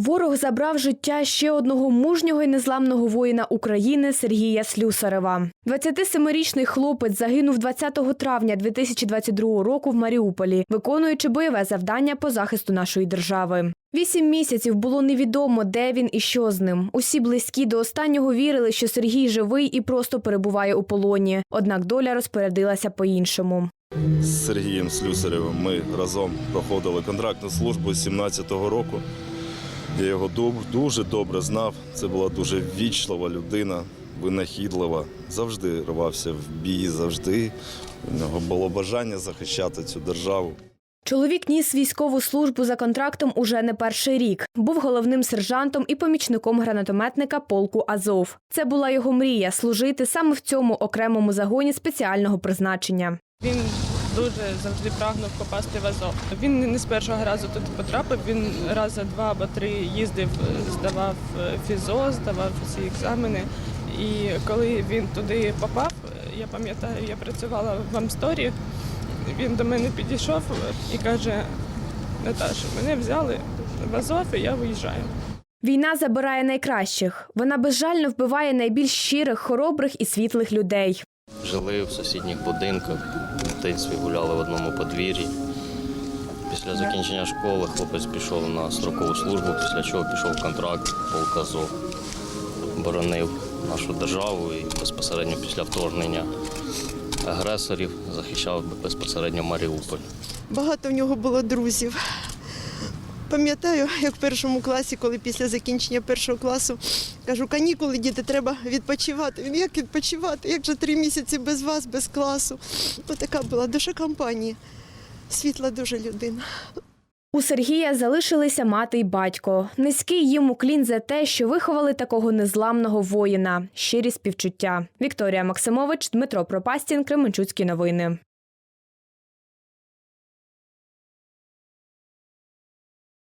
Ворог забрав життя ще одного мужнього і незламного воїна України Сергія Слюсарева. 27-річний хлопець загинув 20 травня 2022 року в Маріуполі, виконуючи бойове завдання по захисту нашої держави. Вісім місяців було невідомо, де він і що з ним. Усі близькі до останнього вірили, що Сергій живий і просто перебуває у полоні. Однак доля розпорядилася по-іншому. З Сергієм Слюсарєвим ми разом проходили контрактну службу з 17-го року. Я його ду- дуже добре знав. Це була дуже вічлива людина, винахідлива. Завжди рвався в бій, завжди у нього було бажання захищати цю державу. Чоловік ніс військову службу за контрактом уже не перший рік. Був головним сержантом і помічником гранатометника полку Азов. Це була його мрія служити саме в цьому окремому загоні спеціального призначення. Він дуже завжди прагнув попасти в Азов. Він не з першого разу туди потрапив. Він раз за два або три їздив, здавав е, фізо, здавав всі екзамени. І коли він туди попав, я пам'ятаю, я працювала в Амсторі. Він до мене підійшов і каже: Наташа, мене взяли в Азов, і я виїжджаю. Війна забирає найкращих. Вона безжально вбиває найбільш щирих, хоробрих і світлих людей. Жили в сусідніх будинках, в дитинстві гуляли в одному подвір'ї. Після закінчення школи хлопець пішов на строкову службу, після чого пішов контракт полк Азов. Боронив нашу державу і безпосередньо після вторгнення агресорів захищав безпосередньо Маріуполь. Багато в нього було друзів. Пам'ятаю, як в першому класі, коли після закінчення першого класу кажу, канікули, діти, треба відпочивати. Він як відпочивати? Як же три місяці без вас, без класу? Ну, така була душа компанії. Світла дуже людина. У Сергія залишилися мати й батько. Низький їм уклін за те, що виховали такого незламного воїна. Щирі співчуття. Вікторія Максимович, Дмитро Пропастін, Кременчуцькі новини.